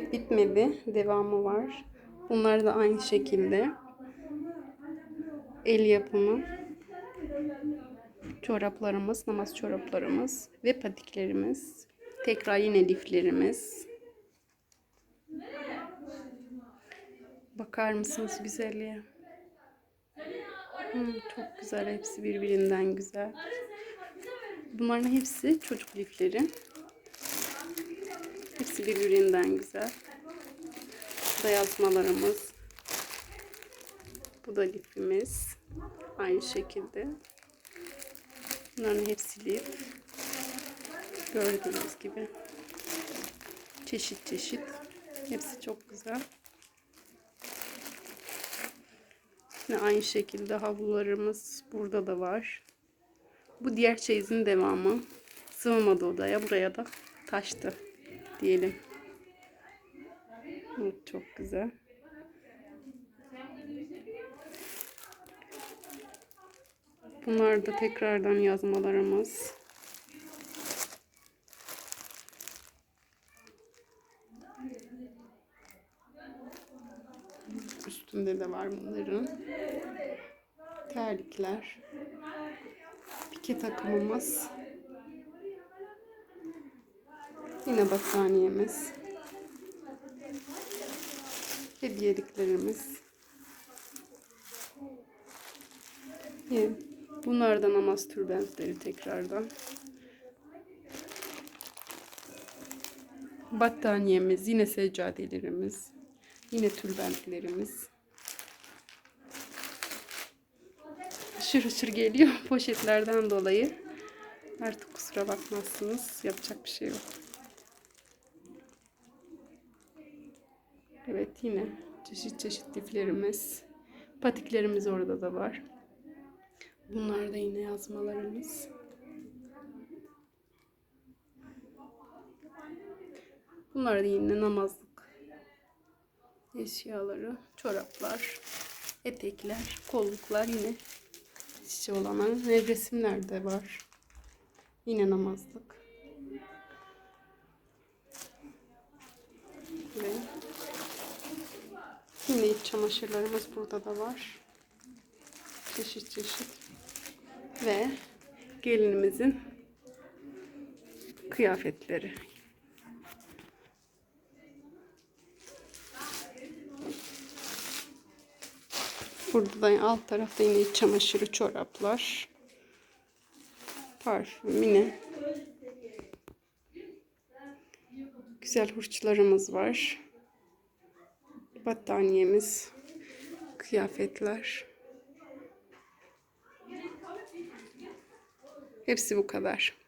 Bitmedi. Devamı var. Bunlar da aynı şekilde. El yapımı. Çoraplarımız, namaz çoraplarımız ve patiklerimiz. Tekrar yine liflerimiz. Bakar mısınız güzelliğe? Hmm, çok güzel. Hepsi birbirinden güzel. Bunların hepsi çocuk lifleri. Hepsi birbirinden güzel. Bu da yazmalarımız. Bu da lifimiz. Aynı şekilde. Bunların hepsi lif. Gördüğünüz gibi. Çeşit çeşit. Hepsi çok güzel. Yine aynı şekilde havlularımız burada da var. Bu diğer çeyizin devamı. Sığmadı odaya. Buraya da taştı diyelim. Evet, çok güzel. Bunlar da tekrardan yazmalarımız. Üstünde de var bunların. Terlikler. Pike takımımız. Yine battaniyemiz. Hediyeliklerimiz. Yine bunlardan namaz türbentleri tekrardan. Battaniyemiz, yine seccadelerimiz, yine tülbentlerimiz. Hışır hışır geliyor poşetlerden dolayı. Artık kusura bakmazsınız. Yapacak bir şey yok. Evet yine çeşit çeşit liflerimiz. Patiklerimiz orada da var. Bunlar da yine yazmalarımız. Bunlar da yine namazlık eşyaları, çoraplar, etekler, kolluklar yine çiçeği ve resimler de var. Yine namazlık. Ve yine iç çamaşırlarımız burada da var. Çeşit çeşit. Ve gelinimizin kıyafetleri. Burada da alt tarafta yine iç çamaşırı, çoraplar. Parfüm yine. Güzel hurçlarımız var. Battaniyemiz, kıyafetler. Hepsi bu kadar.